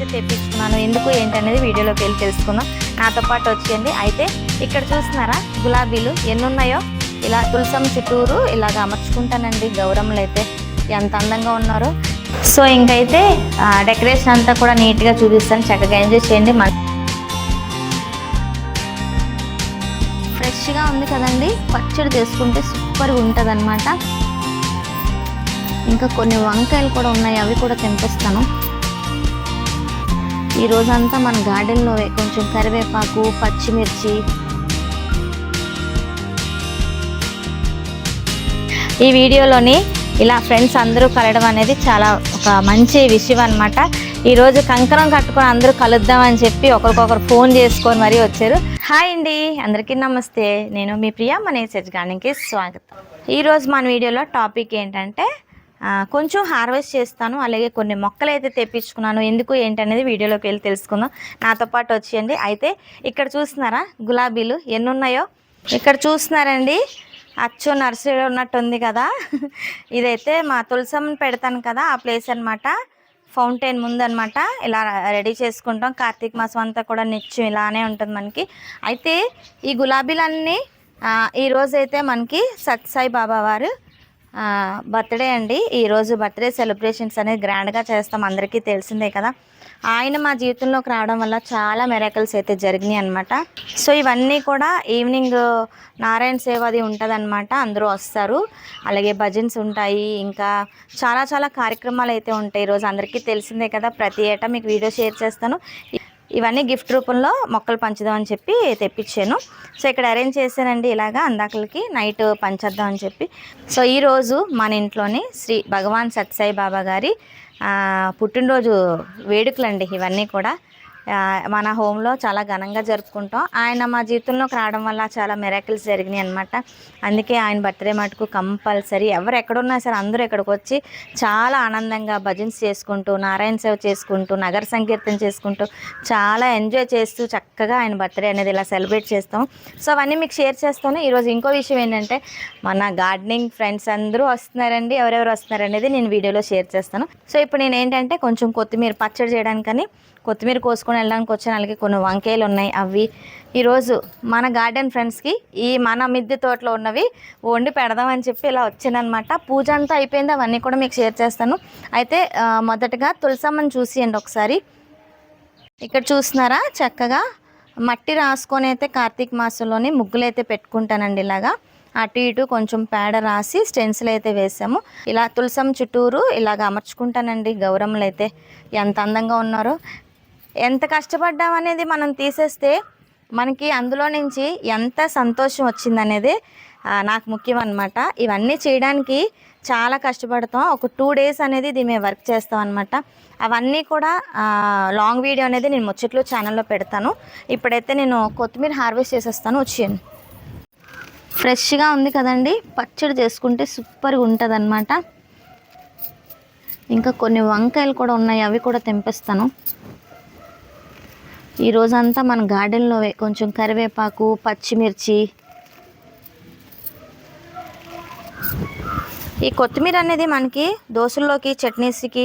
అయితే తెప్పించుకున్నాను. ఎందుకు ఏంటనేది వీడియోలోకి వెళ్ళి తెలుసుకుందాం. నాతో పాటు వచ్చింది అయితే ఇక్కడ చూస్తున్నారా? గులాబీలు ఎన్ని ఉన్నాయో ఇలా తులసం చుట్టూరు ఇలాగ అమర్చుకుంటానండి. గౌరమ్మలు అయితే ఎంత అందంగా ఉన్నారో. సో ఇంకైతే డెకరేషన్ అంతా కూడా నీట్గా చూపిస్తాను. చక్కగా ఎంజాయ్ చేయండి. మన ఫ్రెష్గా ఉంది కదండి. పచ్చడి చేసుకుంటే సూపర్గా ఉంటుంది అనమాట ఇంకా కొన్ని వంకాయలు కూడా ఉన్నాయి. అవి కూడా తెంపిస్తాను. ఈ రోజంతా మన గార్డెన్లో కొంచెం కరివేపాకు పచ్చిమిర్చి. ఈ వీడియోలోని ఇలా ఫ్రెండ్స్ అందరూ కలడం అనేది చాలా ఒక మంచి విషయం అనమాట ఈరోజు కంకరం కట్టుకొని అందరూ కలుద్దామని చెప్పి ఒకరికొకరు ఫోన్ చేసుకొని మరీ వచ్చారు. హాయ్ అండి అందరికీ నమస్తే. నేను మీ ప్రియా మనీ ఏసెజ్ గార్డెన్కి స్వాగతం ఈరోజు మన వీడియోలో టాపిక్ ఏంటంటే కొంచెం హార్వెస్ట్ చేస్తాను. అలాగే కొన్ని మొక్కలు అయితే తెప్పించుకున్నాను. ఎందుకు ఏంటనేది వీడియోలోకి వెళ్ళి తెలుసుకుందాం. నాతో పాటు వచ్చేయండి. అయితే ఇక్కడ చూస్తున్నారా? గులాబీలు ఎన్ని ఉన్నాయో ఇక్కడ చూస్తున్నారండి. అచ్చు నర్సరీలో ఉన్నట్టు ఉంది కదా. ఇదైతే మా తులసమ్మని పెడతాను కదా ఆ ప్లేస్ అన్నమాట. ఫౌంటైన్ ముందనమాట ఇలా రెడీ చేసుకుంటాం. కార్తీక మాసం అంతా కూడా నిత్యం ఇలానే ఉంటుంది మనకి. అయితే ఈ గులాబీలన్నీ ఈరోజైతే మనకి సత్సాయి బాబా వారు బర్త్డే అండి. ఈరోజు బర్త్డే సెలబ్రేషన్స్ అనేది గ్రాండ్గా చేస్తాం. అందరికీ తెలిసిందే కదా. ఆయన మా జీవితంలోకి రావడం వల్ల చాలా మెరాకల్స్ అయితే జరిగినాయి అనమాట సో ఇవన్నీ కూడా ఈవినింగ్ నారాయణ సేవ అది ఉంటుందన్నమాట. అందరూ వస్తారు. అలాగే భజన్స్ ఉంటాయి. ఇంకా చాలా చాలా కార్యక్రమాలు అయితే ఉంటాయి. ఈరోజు అందరికీ తెలిసిందే కదా. ప్రతి ఏటా మీకు వీడియో షేర్ చేస్తాను. ఇవన్నీ గిఫ్ట్ రూపంలో మొక్కలు పంచుదామని చెప్పి తెప్పించాను. సో ఇక్కడ అరేంజ్ చేశానండి ఇలాగా అందాకలకి నైట్ పంచేద్దాం అని చెప్పి. సో ఈరోజు మన ఇంట్లోని శ్రీ భగవాన్ సత్సాయి బాబా గారి పుట్టినరోజు వేడుకలండి ఇవన్నీ కూడా. మన హోమ్లో చాలా ఘనంగా జరుపుకుంటాం. ఆయన మా జీవితంలోకి రావడం వల్ల చాలా మెరాకిల్స్ జరిగినాయి అనమాట అందుకే ఆయన బర్త్డే మటుకు కంపల్సరీ ఎవరు ఎక్కడున్నా సరే అందరూ ఇక్కడికి వచ్చి చాలా ఆనందంగా భజన్స్ చేసుకుంటూ నారాయణ సేవ చేసుకుంటూ నగర సంకీర్తన చేసుకుంటూ చాలా ఎంజాయ్ చేస్తూ చక్కగా ఆయన బర్త్డే అనేది ఇలా సెలబ్రేట్ చేస్తాం. సో అవన్నీ మీకు షేర్ చేస్తాను. ఈరోజు ఇంకో విషయం ఏంటంటే మన గార్డెనింగ్ ఫ్రెండ్స్ అందరూ వస్తున్నారండి. ఎవరెవరు వస్తున్నారు అనేది నేను వీడియోలో షేర్ చేస్తాను. సో ఇప్పుడు నేను ఏంటంటే కొంచెం కొత్తిమీర పచ్చడి చేయడానికని కొత్తిమీర కోసుకొని వెళ్ళడానికి వచ్చాను. అలాగే కొన్ని వంకాయలు ఉన్నాయి అవి. ఈరోజు మన గార్డెన్ ఫ్రెండ్స్కి ఈ మన మిద్దె తోటలో ఉన్నవి వండి పెడదామని చెప్పి ఇలా వచ్చానమాట పూజ అంతా అయిపోయింది. అవన్నీ కూడా మీకు షేర్ చేస్తాను. అయితే మొదటగా తులసమ్మని చూసియండి ఒకసారి. ఇక్కడ చూస్తున్నారా? చక్కగా మట్టి రాసుకొని అయితే కార్తీక మాసంలోనే ముగ్గులు అయితే పెట్టుకుంటానండి ఇలాగా. అటు ఇటు కొంచెం పేడ రాసి స్టెన్సిల్ అయితే వేసాము. ఇలా తులసం చుట్టూరు ఇలాగ అమర్చుకుంటానండి. గౌరమ్మలు అయితే ఎంత అందంగా ఉన్నారో. ఎంత కష్టపడ్డాం అనేది మనం తీసేస్తే మనకి అందులో నుంచి ఎంత సంతోషం వచ్చిందనేది నాకు ముఖ్యం అనమాట ఇవన్నీ చేయడానికి చాలా కష్టపడతాం. ఒక టూ డేస్ అనేది ఇది మేము వర్క్ చేస్తాం అనమాట అవన్నీ కూడా లాంగ్ వీడియో అనేది నేను ముచ్చట్లు ఛానల్లో పెడతాను. ఇప్పుడైతే నేను కొత్తిమీర హార్వెస్ట్ చేసేస్తాను. వచ్చేయండి. ఫ్రెష్గా ఉంది కదండి. పచ్చడి చేసుకుంటే సూపర్గా ఉంటుంది అనమాట ఇంకా కొన్ని వంకాయలు కూడా ఉన్నాయి. అవి కూడా తెంపిస్తాను. ఈ రోజంతా మన గార్డెన్లో కొంచెం కరివేపాకు పచ్చిమిర్చి. ఈ కొత్తిమీర అనేది మనకి దోశల్లోకి చట్నీస్కి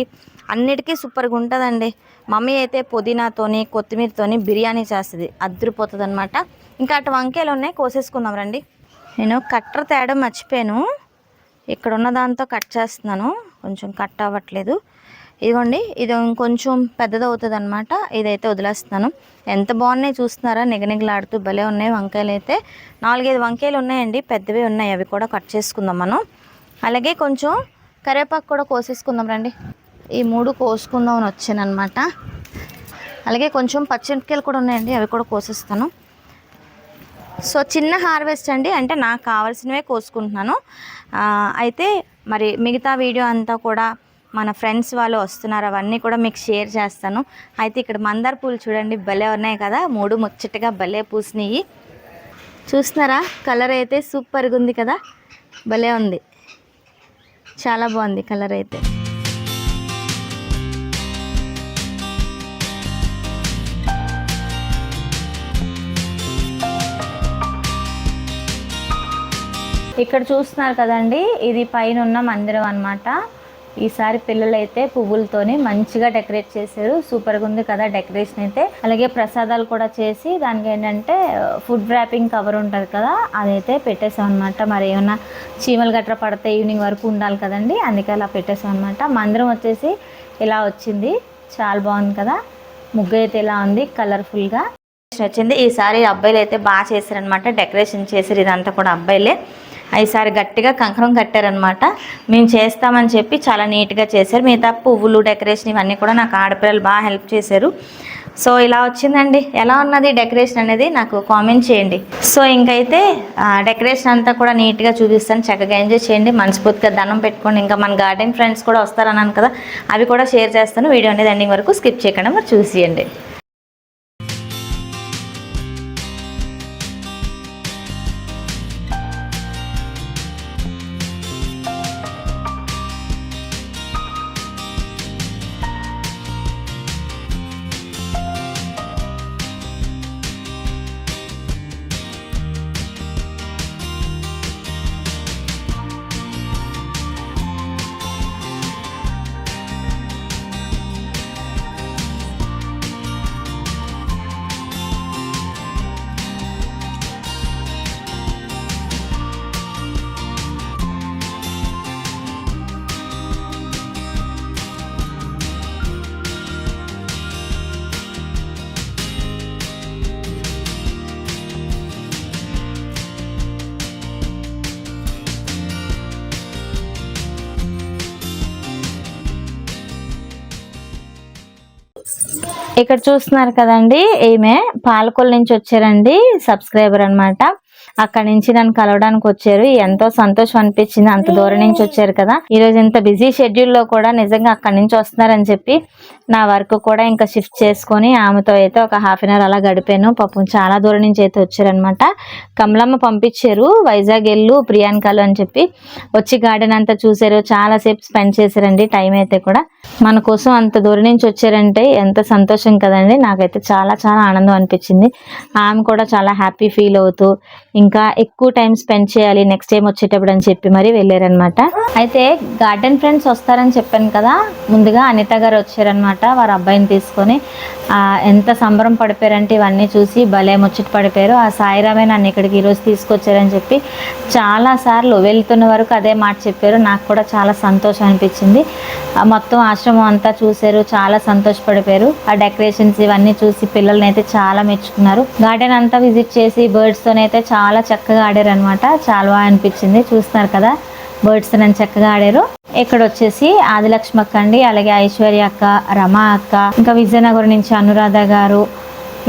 అన్నిటికీ సూపర్గా ఉంటుందండి. మమ్మీ అయితే పుదీనాతోని కొత్తిమీరతోని బిర్యానీ చేస్తుంది. అద్దరిపోతుంది అనమాట ఇంకా అటు వంకాయలు ఉన్నాయి కోసేసుకుందాం రండి. నేను కట్టర్ తేడం మర్చిపోయాను. ఇక్కడ ఉన్న దాంతో కట్ చేస్తున్నాను. కొంచెం కట్ అవ్వట్లేదు. ఇదిగోండి ఇది ఇంకొంచెం పెద్దది అవుతుంది అనమాట ఇదైతే వదిలేస్తున్నాను. ఎంత బాగున్నాయి చూస్తున్నారా? నిగనిగలాడుతూ భలే ఉన్నాయి వంకాయలు అయితే నాలుగైదు వంకాయలు ఉన్నాయండి. పెద్దవి ఉన్నాయి. అవి కూడా కట్ చేసుకుందాం మనం. అలాగే కొంచెం కరివేపాకు కూడా కోసేసుకుందాం రండి. ఈ మూడు కోసుకుందాం అని వచ్చానమాట అలాగే కొంచెం పచ్చిమిరపకాయలు కూడా ఉన్నాయండి. అవి కూడా కోసేస్తాను. సో చిన్న హార్వెస్ట్ అండి. అంటే నాకు కావాల్సినవే కోసుకుంటున్నాను. అయితే మరి మిగతా వీడియో అంతా కూడా మన ఫ్రెండ్స్ వాళ్ళు వస్తున్నారు అవన్నీ కూడా మీకు షేర్ చేస్తాను. అయితే ఇక్కడ మందార పూలు చూడండి భలే ఉన్నాయి కదా. మూడు ముచ్చటగా భలే పూసినాయి. చూస్తున్నారా? కలర్ అయితే సూపర్గా ఉంది కదా. భలే ఉంది. చాలా బాగుంది కలర్ అయితే. ఇక్కడ చూస్తున్నారు కదండి ఇది పైన ఉన్న మందిరం అన్నమాట. ఈసారి పిల్లలైతే పువ్వులతోనే మంచిగా డెకరేట్ చేశారు. సూపర్గా ఉంది కదా డెకరేషన్ అయితే. అలాగే ప్రసాదాలు కూడా చేసి దానికి ఏంటంటే ఫుడ్ ర్యాపింగ్ కవర్ ఉంటుంది కదా అదైతే పెట్టేసాం అనమాట మరి ఏమన్నా చీమలు గట్రా పడితే ఈవినింగ్ వరకు ఉండాలి కదండి అందుకే అలా పెట్టేసాం అనమాట మందిరం వచ్చేసి ఇలా వచ్చింది. చాలా బాగుంది కదా. ముగ్గు అయితే ఇలా ఉంది కలర్ఫుల్గా వచ్చింది. ఈసారి అబ్బాయిలు అయితే బాగా చేశారనమాట డెకరేషన్ చేశారు ఇదంతా కూడా అబ్బాయిలే. ఈసారి గట్టిగా కంకణం కట్టారనమాట మేము చేస్తామని చెప్పి చాలా నీట్గా చేశారు. మిగతా పువ్వులు డెకరేషన్ ఇవన్నీ కూడా నాకు ఆడపిల్లలు బాగా హెల్ప్ చేశారు. సో ఇలా వచ్చిందండి. ఎలా ఉన్నది డెకరేషన్ అనేది నాకు కామెంట్ చేయండి. సో ఇంకైతే డెకరేషన్ అంతా కూడా నీట్గా చూపిస్తాను. చక్కగా ఎంజాయ్ చేయండి. మనస్ఫూర్తిగా దండం పెట్టుకోండి. ఇంకా మన గార్డెన్ ఫ్రెండ్స్ కూడా వస్తారన్నాను కదా అవి కూడా షేర్ చేస్తాను. వీడియో అనేది ఎండింగ్ వరకు స్కిప్ చేయకుండా మరి చూసేయండి. ఇక్కడ చూస్తున్నారు కదండి ఈమె పాలకొల్ నుంచి వచ్చారండి సబ్స్క్రైబర్ అన్నమాట. అక్కడ నుంచి నన్ను కలవడానికి వచ్చారు. ఎంతో సంతోషం అనిపించింది. అంత దూరం నుంచి వచ్చారు కదా. ఈ రోజు ఇంత బిజీ షెడ్యూల్లో కూడా నిజంగా అక్కడి నుంచి వస్తున్నారని చెప్పి నా వర్క్ కూడా ఇంకా షిఫ్ట్ చేసుకొని ఆమెతో అయితే ఒక హాఫ్ అన్ అవర్ అలా గడిపాను. పాపం చాలా దూరం నుంచి అయితే వచ్చారనమాట కమలమ్మ పంపించారు. వైజాగ్ వెళ్ళు ప్రియాంకలు అని చెప్పి వచ్చి గార్డెన్ అంతా చూసారు చాలా సేపు స్పెండ్ చేశారండి. టైం అయితే కూడా మన కోసం అంత దూరం నుంచి వచ్చారంటే ఎంత సంతోషం కదండి. నాకైతే చాలా చాలా ఆనందం అనిపించింది. ఆమె కూడా చాలా హ్యాపీ ఫీల్ అవుతూ ఇంకా ఎక్కువ టైం స్పెండ్ చేయాలి నెక్స్ట్ టైం వచ్చేటప్పుడు అని చెప్పి మరి వెళ్ళారనమాట అయితే గార్డెన్ ఫ్రెండ్స్ వస్తారని చెప్పాను కదా ముందుగా అనిత గారు వచ్చారనమాట వారి అబ్బాయిని తీసుకొని. ఎంత సంబరం పడిపోయారంటే ఇవన్నీ చూసి భలే ముచ్చట పడిపోయారు. ఆ సాయిరామే నన్ను ఇక్కడికి ఈరోజు తీసుకొచ్చారని చెప్పి చాలా సార్లు వెళ్తున్న వరకు అదే మాట చెప్పారు. నాకు కూడా చాలా సంతోషం అనిపించింది. మొత్తం ఆశ్రమం అంతా చూశారు చాలా సంతోషపడిపోయారు. ఆ డెకరేషన్స్ ఇవన్నీ చూసి పిల్లల్ని అయితే చాలా మెచ్చుకున్నారు. గార్డెన్ అంతా విజిట్ చేసి బర్డ్స్తోనైతే చాలా చాలా చక్కగా ఆడారు అనమాట చాలా బాగా అనిపించింది. చూస్తున్నారు కదా బర్డ్స్ నన్ను చక్కగా ఆడారు. ఇక్కడ వచ్చేసి ఆదిలక్ష్మి అక్క అండి అలాగే ఐశ్వర్య అక్క రమ అక్క ఇంకా విజయనగరం నుంచి అనురాధ గారు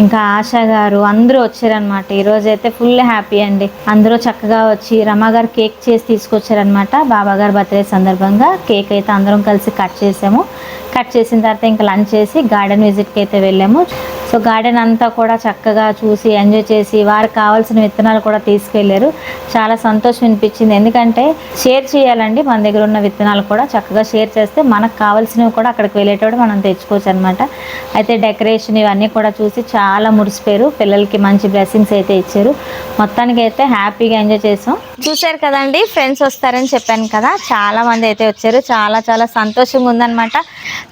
ఇంకా ఆశ గారు అందరూ వచ్చారనమాట ఈరోజు అయితే ఫుల్ హ్యాపీ అండి. అందరూ చక్కగా వచ్చి రమ గారు కేక్ చేసి తీసుకొచ్చారనమాట బాబా గారు బర్త్డే సందర్భంగా కేక్ అయితే అందరం కలిసి కట్ చేసాము. కట్ చేసిన తర్వాత ఇంకా లంచ్ చేసి గార్డెన్ విజిట్కి అయితే వెళ్ళాము. సో గార్డెన్ అంతా కూడా చక్కగా చూసి ఎంజాయ్ చేసి వారికి కావాల్సిన విత్తనాలు కూడా తీసుకెళ్ళారు. చాలా సంతోషం అనిపించింది. ఎందుకంటే షేర్ చేయాలండి. మన దగ్గర ఉన్న విత్తనాలు కూడా చక్కగా షేర్ చేస్తే మనకు కావాల్సినవి కూడా అక్కడికి వెళ్ళేటప్పుడు మనం తెచ్చుకోవచ్చు అనమాట అయితే డెకరేషన్ ఇవన్నీ కూడా చూసి చాలా మురిసిపోయారు. పిల్లలకి మంచి బ్లెస్సింగ్స్ అయితే ఇచ్చారు. మొత్తానికి అయితే హ్యాపీగా ఎంజాయ్ చేసాం. చూశారు కదండి ఫ్రెండ్స్ వస్తారని చెప్పాను కదా. చాలా మంది అయితే వచ్చారు. చాలా చాలా సంతోషంగా ఉందన్నమాట.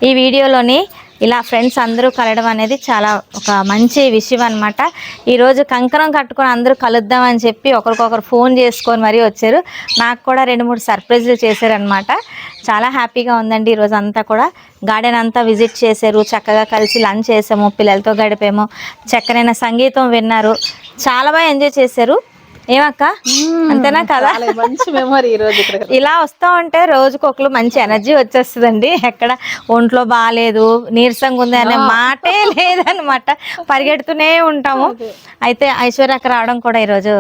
ఈ వీడియోలోని ఇలా ఫ్రెండ్స్ అందరూ కలడం అనేది చాలా ఒక మంచి విషయం అనమాట ఈరోజు కంకణం కట్టుకొని అందరూ కలుద్దాం అని చెప్పి ఒకరికొకరు ఫోన్ చేసుకొని మరీ వచ్చారు. నాకు కూడా రెండు మూడు సర్ప్రైజ్లు చేశారనమాట చాలా హ్యాపీగా ఉందండి ఈరోజు అంతా కూడా. గార్డెన్ అంతా విజిట్ చేశారు. చక్కగా కలిసి లంచ్ చేసాము. పిల్లలతో గడిపాము. చక్కనైన సంగీతం విన్నారు. చాలా బాగా ఎంజాయ్ చేశారు. ఏమక్క? అంతేనా కదా? మంచి మెమరీ ఈ రోజు ఇక్కడ. ఇలా వస్తా ఉంటే రోజుకి ఒకరు మంచి ఎనర్జీ వచ్చేస్తుందండి. ఎక్కడ ఒంట్లో బాగాలేదు నీరసంగా ఉంది అనే మాటే లేదనమాట. పరిగెడుతూనే ఉంటాము. అయితే ఐశ్వర్యకి రావడం కూడా ఈరోజు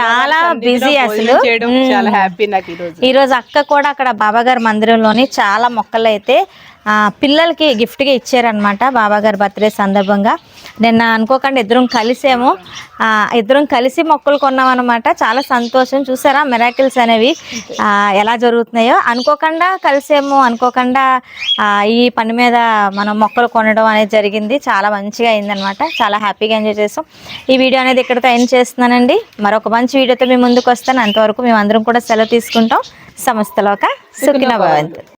చాలా బిజీ అసలు. చేయడం మ్మ్. చాలా హ్యాపీ నాకు ఈ రోజు. అక్క కూడా అక్కడ బాబాగారి మందిరంలోని చాలా మొక్కలు అయితే పిల్లలకి గిఫ్ట్గా ఇచ్చారనమాట. బాబాగారి బర్త్డే సందర్భంగా. నిన్న అనుకోకుండా ఇద్దరం కలిసాము. ఇద్దరం కలిసి మొక్కలు కొన్నాం అనమాట చాలా సంతోషం. చూసారా? మెరాకిల్స్ అనేవి ఎలా జరుగుతున్నాయో. అనుకోకుండా కలిసేమో. అనుకోకుండా ఈ పని మీద మనం మొక్కలు కొనడం అనేది జరిగింది. చాలా మంచిగా అయిందనమాట చాలా హ్యాపీగా ఎంజాయ్ చేసాం. ఈ వీడియో అనేది ఇక్కడితో ఎండ్ చేస్తున్నానండి. మరొక మంచి వీడియోతో మీ ముందుకు వస్తాను. అంతవరకు మేము అందరం కూడా సెలవు తీసుకుంటాం. సంస్థలోక సుఖిన భవంతు.